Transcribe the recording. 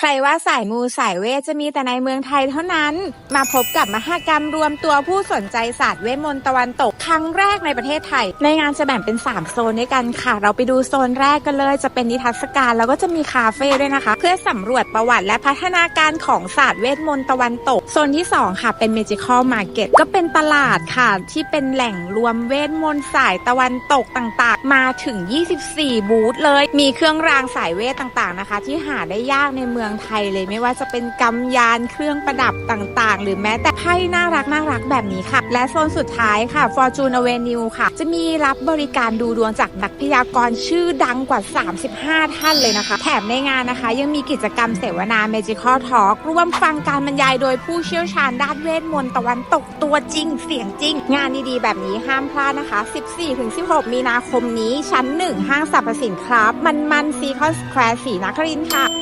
ใครว่าสายมูสายเวทจะมีแต่ในเมืองไทยเท่านั้น มาพบกับมหกรรมรวมตัวผู้สนใจศาสตร์เวทมนต์ตะวันตกครั้งแรกในประเทศไทย ในงานจะแบ่งเป็น 3 โซนด้วยกันค่ะ เราไปดูโซนแรกกันเลย จะเป็นนิทรรศการแล้วก็จะมีคาเฟ่ด้วยนะคะ เพื่อสำรวจประวัติและพัฒนาการของศาสตร์เวทมนต์ตะวันตก โซนที่ 2 ค่ะ เป็น Magical Market ก็เป็นตลาดค่ะ ที่เป็นแหล่งรวมเวทมนต์สายตะวันตกต่างๆ มาถึง 24 บูธเลย มีเครื่องรางสายเวทต่างๆนะคะ ที่หาได้ยากในเมืองไทยเลยไม่ว่าจะเป็นกำยานเครื่องประดับต่างๆ หรือแม้แต่ไพ่น่ารักน่ารักแบบนี้ค่ะ และโซนสุดท้ายค่ะ Fortune Avenue ค่ะ จะมีรับบริการดูดวงจากนักพยากรณ์ชื่อดังกว่า 35 ท่านเลยนะคะ แถมในงานนะคะ ยังมีกิจกรรมเสวนา Magical Talk ร่วมฟังการบรรยายโดยผู้เชี่ยวชาญด้านเวทมนต์ตะวันตกตัวจริง เสียงจริง งานดีๆ แบบนี้ห้ามพลาดนะคะ 14-16 มีนาคมนี้ชั้น 1 ห้างสรรพสินค้ามันมันซีคอนสแควร์สีนครินค่ะ